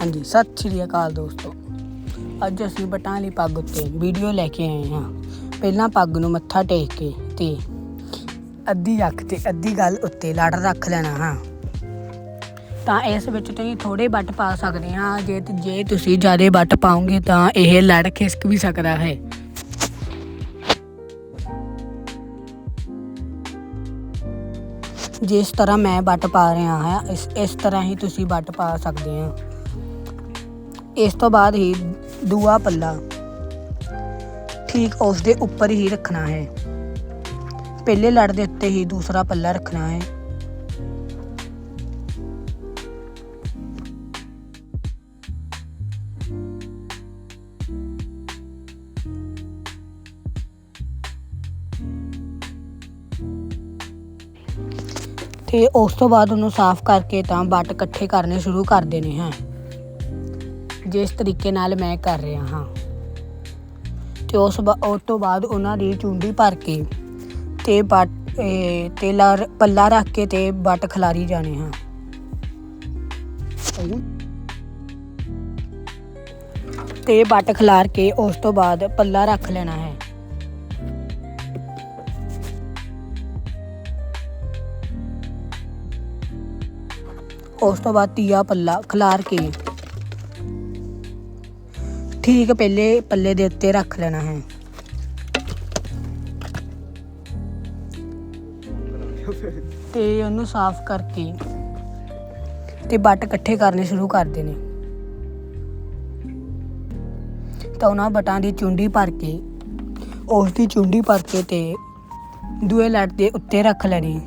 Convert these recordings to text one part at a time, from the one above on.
ਹਾਂਜੀ, ਸਤਿ ਸ਼੍ਰੀ ਅਕਾਲ ਦੋਸਤੋ। ਅੱਜ ਅਸੀਂ ਬਟਾਂ ਵਾਲੀ ਪੱਗ ਉੱਤੇ ਵੀਡੀਓ ਲੈ ਕੇ ਆਏ ਹਾਂ। ਪਹਿਲਾਂ ਪੱਗ ਨੂੰ ਮੱਥਾ ਟੇਕ ਕੇ ਤੇ ਅੱਧੀ ਅੱਖ ਤੇ ਅੱਧੀ ਗੱਲ ਉੱਤੇ ਲੜ ਰੱਖ ਲੈਣਾ ਹਾਂ। ਤਾਂ ਇਸ ਵਿੱਚ ਤੁਸੀਂ ਥੋੜੇ ਵੱਟ ਪਾ ਸਕਦੇ ਹਾਂ। ਜੇ ਜੇ ਤੁਸੀਂ ਜ਼ਿਆਦਾ ਵੱਟ ਪਾਓਗੇ ਤਾਂ ਇਹ ਲੜ ਖਿਸਕ ਵੀ ਸਕਦਾ ਹੈ। ਜਿਸ ਤਰ੍ਹਾਂ ਮੈਂ ਵੱਟ ਪਾ ਰਿਹਾ ਹਾਂ, ਇਸ ਇਸ ਤਰ੍ਹਾਂ ਹੀ ਤੁਸੀਂ ਵੱਟ ਪਾ ਸਕਦੇ ਹੋ। ਇਸ ਤੋਂ ਬਾਅਦ ਹੀ ਦੂਆ ਪੱਲਾ ਠੀਕ ਉਸ ਦੇ ਉੱਪਰ ਹੀ ਰੱਖਣਾ ਹੈ। ਪਹਿਲੇ ਲੜ ਦੇ ਉੱਤੇ ਹੀ ਦੂਸਰਾ ਪੱਲਾ ਰੱਖਣਾ ਹੈ। ਤੇ ਉਸ ਤੋਂ ਬਾਅਦ ਉਹਨੂੰ ਸਾਫ਼ ਕਰਕੇ ਤਾਂ ਵੱਟ ਇਕੱਠੇ ਕਰਨੇ ਸ਼ੁਰੂ ਕਰ ਦੇਣੇ ਹਾਂ। ਜਿਸ ਤਰੀਕੇ ਨਾਲ ਮੈਂ ਕਰ ਰਿਹਾ ਹਾਂ। ਤੇ ਉਸ ਉਸ ਤੋਂ ਬਾਅਦ ਉਹਨਾਂ ਦੀ ਚੁੰਡੀ ਭਰ ਕੇ ਤੇ ਵੱਟ ਤੇ ਲਰ ਪੱਲਾ ਰੱਖ ਕੇ ਤੇ ਵੱਟ ਖਿਲਾਰੀ ਜਾਣੇ ਹਾਂ। ਤੇ ਵੱਟ ਖਲਾਰ ਕੇ ਉਸ ਤੋਂ ਬਾਅਦ ਪੱਲਾ ਰੱਖ ਲੈਣਾ ਹੈ। ਉਸ ਤੋਂ ਬਾਅਦ ਤੀਆ ਪੱਲਾ ਖਲਾਰ ਕੇ ਠੀਕ ਪਹਿਲੇ ਪੱਲੇ ਦੇ ਉੱਤੇ ਰੱਖ ਲੈਣਾ ਹੈ। ਤੇ ਉਹਨੂੰ ਸਾਫ਼ ਕਰਕੇ ਤੇ ਬੱਟ ਇਕੱਠੇ ਕਰਨੇ ਸ਼ੁਰੂ ਕਰ ਦੇਣੇ। ਤਾਂ ਉਹਨਾਂ ਬਟਾਂ ਦੀ ਚੁੰਡੀ ਭਰ ਕੇ, ਉਸ ਦੀ ਚੁੰਡੀ ਭਰ ਕੇ ਤੇ ਦੂਏ ਲੱਟ ਦੇ ਉੱਤੇ ਰੱਖ ਲੈਣੀ।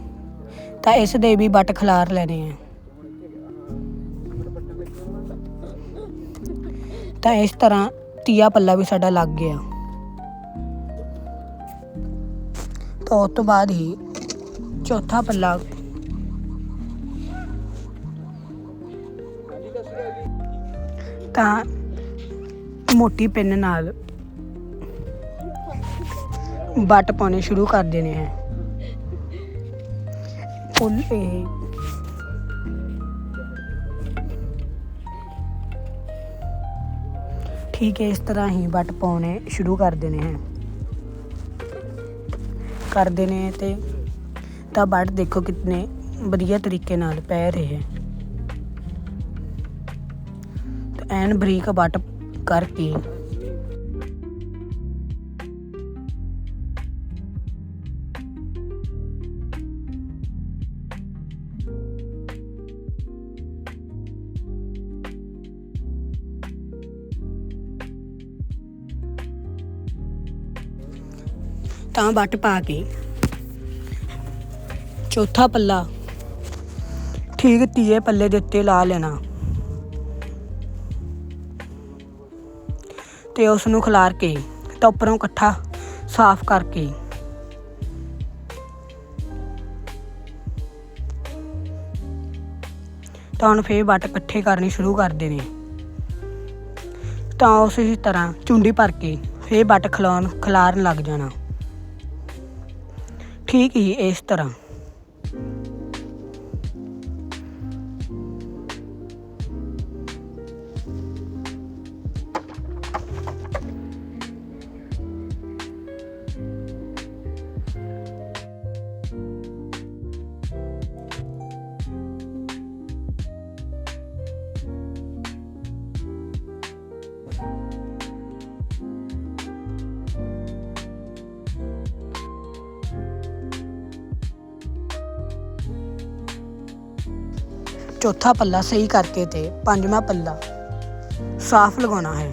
ਤਾਂ ਇਸ ਦੇ ਵੀ ਬੱਟ ਖਿਲਾਰ ਲੈਣੇ ਆ ਤਾਂ ਇਸ ਤਰ੍ਹਾਂ ਤੀਆ ਪੱਲਾ ਵੀ ਸਾਡਾ ਲੱਗ ਗਿਆ। ਤਾਂ ਉਸ ਤੋਂ ਬਾਅਦ ਹੀ ਚੌਥਾ ਪੱਲਾ ਤਾਂ ਮੋਟੀ ਪਿੰਨ ਨਾਲ ਵੱਟ ਪਾਉਣੇ ਸ਼ੁਰੂ ਕਰ ਦੇਣੇ ਹੈ ਫੁੱਲ ਇਹ ਠੀਕ ਹੈ ਇਸ ਤਰ੍ਹਾਂ ਹੀ ਬੱਟ ਪਾਉਣੇ ਸ਼ੁਰੂ ਕਰ ਦੇਣੇ ਹੈ। ਕਰ ਦੇਣੇ ਤੇ ਤਾਂ ਬੱਟ ਦੇਖੋ ਕਿਤਨੇ ਵਧੀਆ ਤਰੀਕੇ ਨਾਲ ਪੈ ਰਹੇ ਹੈ। ਐਨ ਬਰੀਕ ਬੱਟ ਕਰਕੇ ਤਾਂ ਵੱਟ ਪਾ ਕੇ। ਚੌਥਾ ਪੱਲਾ। ਠੀਕ ਤੀਏ ਪੱਲੇ ਦੇ ਉੱਤੇ ਲਾ ਲੈਣਾ। ਤੇ ਉਸ ਨੂੰ ਖਿਲਾਰ ਕੇ ਤਾਂ ਉੱਪਰੋਂ ਇਕੱਠਾ ਸਾਫ਼ ਕਰਕੇ। ਤਾਂ ਹੁਣ ਫੇਰ ਵੱਟ ਇਕੱਠੇ ਕਰਨੇ ਸ਼ੁਰੂ ਕਰ ਦੇਣੇ ਤਾਂ ਉਸੇ ਤਰ੍ਹਾਂ ਚੁੰਡੀ ਭਰ ਕੇ ਫੇਰ ਵੱਟ ਖਿਲਾਉਣ ਖਿਲਾਰਨ ਲੱਗ ਜਾਣਾ। ਠੀਕ ਹੀ ਇਸ ਤਰ੍ਹਾਂ। ਚੌਥਾ ਪੱਲਾ ਸਹੀ ਕਰਕੇ ਤੇ ਪੰਜਵਾਂ ਪੱਲਾ ਸਾਫ਼ ਲਗਾਉਣਾ ਹੈ।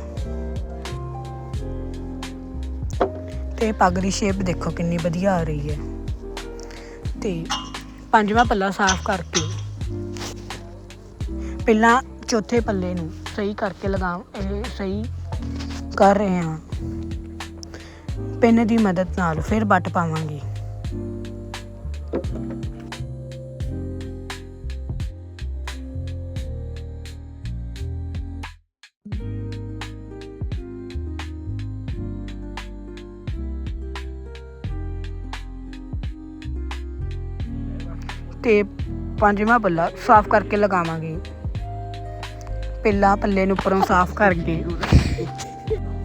ਤੇ ਪੱਗ ਦੀ ਸ਼ੇਪ ਦੇਖੋ ਕਿੰਨੀ ਵਧੀਆ ਆ ਰਹੀ ਹੈ। ਤੇ ਪੰਜਵਾਂ ਪੱਲਾ ਸਾਫ਼ ਕਰਕੇ ਪਹਿਲਾਂ ਚੌਥੇ ਪੱਲੇ ਨੂੰ ਸਹੀ ਕਰਕੇ ਲਗਾ ਇਹ ਸਹੀ ਕਰ ਰਹੇ ਹਾਂ। ਪਿੰਨ ਦੀ ਮਦਦ ਨਾਲ ਫਿਰ ਬੱਟ ਪਾਵਾਂਗੇ। ਤੇ ਪੰਜਵਾਂ ਪੱਲਾ ਸਾਫ਼ ਕਰਕੇ ਲਗਾਵਾਂਗੇ। ਪਹਿਲਾਂ ਪੱਲੇ ਨੂੰ ਉੱਪਰੋਂ ਸਾਫ਼ ਕਰਕੇ।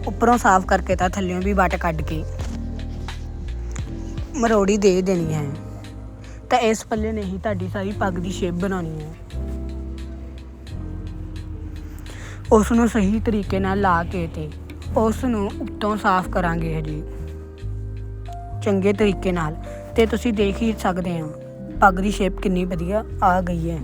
ਉੱਪਰੋਂ ਸਾਫ਼ ਕਰਕੇ ਤਾਂ ਥੱਲਿਓਂ ਵੀ ਵੱਟ ਕੱਢ ਕੇ ਮਰੋੜੀ ਦੇ ਦੇਣੀ ਹੈ। ਤਾਂ ਇਸ ਪੱਲੇ ਨੇ ਹੀ ਤੁਹਾਡੀ ਸਾਰੀ ਪੱਗ ਦੀ ਸ਼ੇਪ ਬਣਾਉਣੀ ਹੈ। ਉਸ ਨੂੰ ਸਹੀ ਤਰੀਕੇ ਨਾਲ ਲਾ ਕੇ ਤੇ ਉਸ ਨੂੰ ਉੱਤੋਂ ਸਾਫ਼ ਕਰਾਂਗੇ ਹਜੇ। ਚੰਗੇ ਤਰੀਕੇ ਨਾਲ। ਤੇ ਤੁਸੀਂ ਦੇਖ ਹੀ ਸਕਦੇ ਹੋ। ਪੱਗ ਦੀ ਸ਼ੇਪ ਕਿੰਨੀ ਵਧੀਆ ਆ ਗਈ ਹੈ।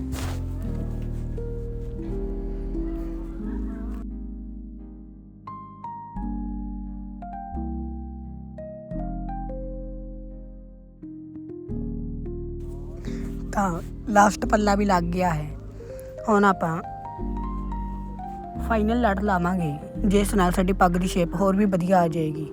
ਤਾਂ ਲਾਸਟ ਪੱਲਾ ਵੀ ਲੱਗ ਗਿਆ ਹੈ। ਹੁਣ ਆਪਾਂ ਫਾਈਨਲ ਲੜ ਲਾਵਾਂਗੇ। ਜਿਸ ਨਾਲ ਸਾਡੀ ਪੱਗ ਦੀ ਸ਼ੇਪ ਹੋਰ ਵੀ ਵਧੀਆ ਆ ਜਾਏਗੀ।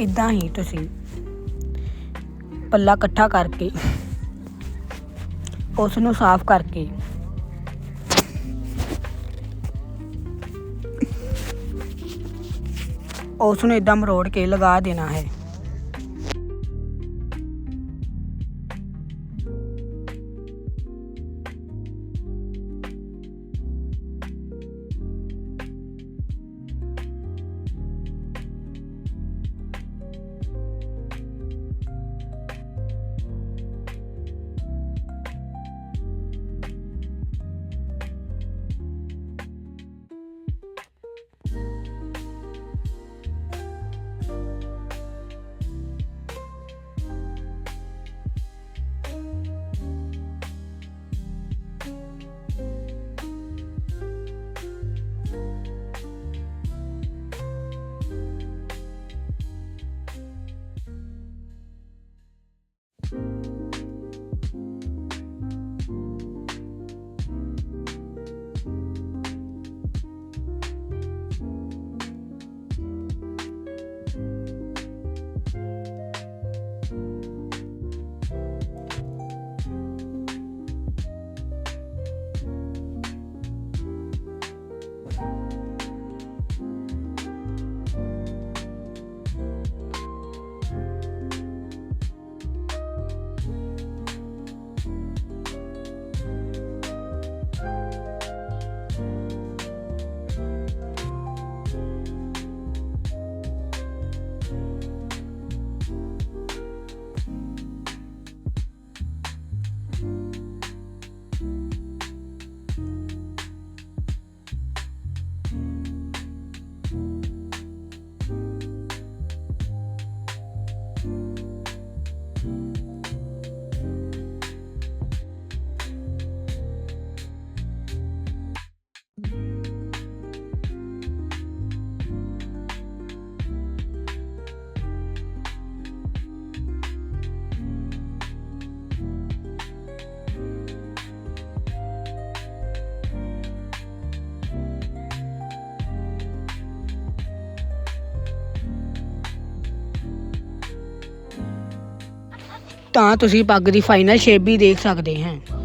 ਇਦਾਂ ਹੀ ਤੁਸੀਂ ਪੱਲਾ ਇਕੱਠਾ ਕਰਕੇ ਉਸ ਨੂੰ ਸਾਫ਼ ਕਰਕੇ ਉਸ ਨੂੰ ਇਦਾਂ ਮਰੋੜ ਕੇ ਲਗਾ ਦੇਣਾ ਹੈ। ਤਾਂ ਤੁਸੀਂ ਪੱਗ ਦੀ ਫਾਈਨਲ ਸ਼ੇਪ ਵੀ ਦੇਖ ਸਕਦੇ ਹਾਂ।